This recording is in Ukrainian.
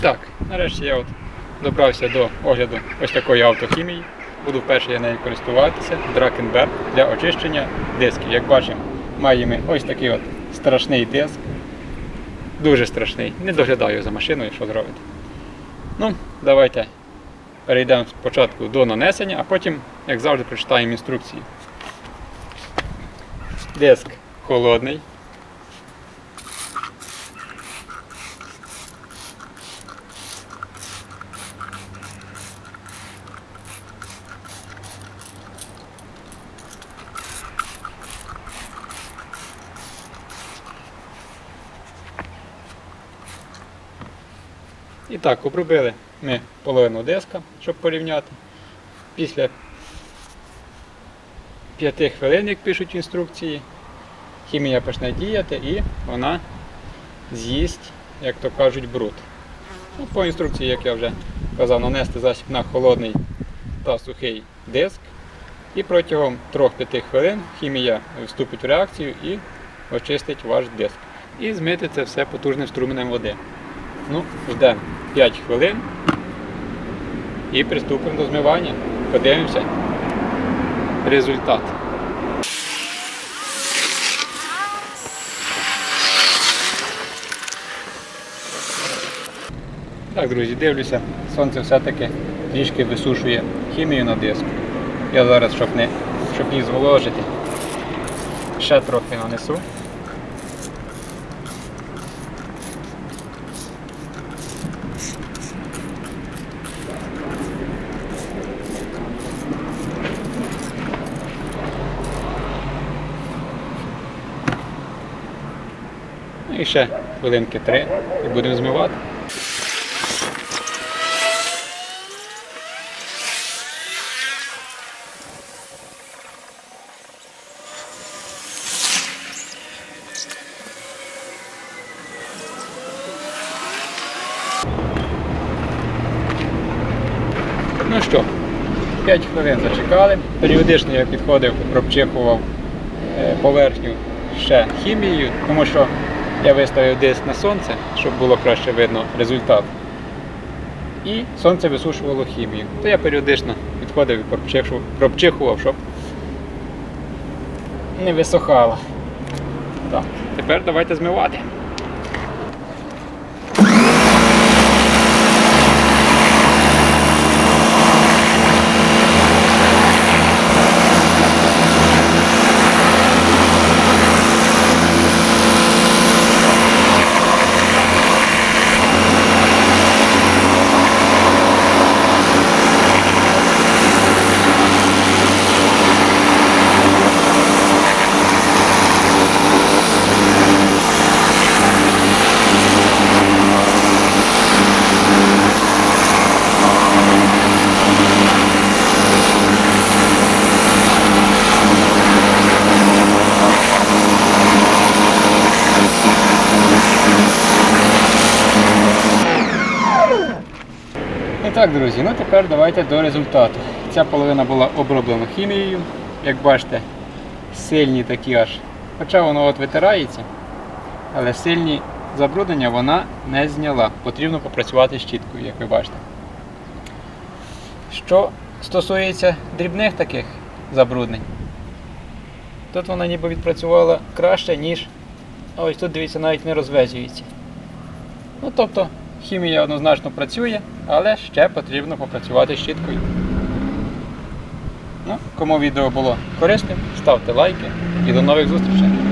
так, нарешті я от добрався до огляду ось такої автохімії. Буду вперше я нею користуватися. Дракенберг для очищення дисків. Як бачимо, маємо ось такий от страшний диск. Дуже страшний. Не доглядаю за машиною, що зробити. Ну, давайте перейдемо спочатку до нанесення, а потім, як завжди, прочитаємо інструкції. Диск холодний. І так, обробили ми половину диска, щоб порівняти. Після 5 хвилин, як пишуть інструкції, хімія почне діяти і вона з'їсть, як то кажуть, бруд. Ну, по інструкції, як я вже казав, нанести засіб на холодний та сухий диск. І протягом 3-5 хвилин хімія вступить в реакцію і очистить ваш диск. І змити це все потужним струменем води. Ну, ждемо 5 хвилин і приступимо до змивання. Подивимося результат. Так, друзі, дивлюся, сонце все-таки трішки висушує хімію на диску. Я зараз, щоб, не, щоб її зволожити, ще трохи нанесу. І ще хвилинки три і будемо змивати. Ну що, 5 хвилин зачекали. Періодично я підходив, пропчихував е, поверхню ще хімією, тому що я виставив диск на сонце, щоб було краще видно результат. І сонце висушувало хімію. То я періодично підходив і пропчихував, щоб не висохало. Так, тепер давайте змивати. І так, друзі, ну тепер давайте до результату. Ця половина була оброблена хімією. Як бачите, сильні такі аж. Хоча воно от витирається, але сильні забруднення вона не зняла. Потрібно попрацювати щіткою, як ви бачите. Що стосується дрібних таких забруднень, тут вона ніби відпрацювала краще, ніж. Ось тут, дивіться, навіть не розвезюється. Ну, тобто, хімія однозначно працює, але ще потрібно попрацювати щіткою. Ну, кому відео було корисним, ставте лайки і до нових зустрічей.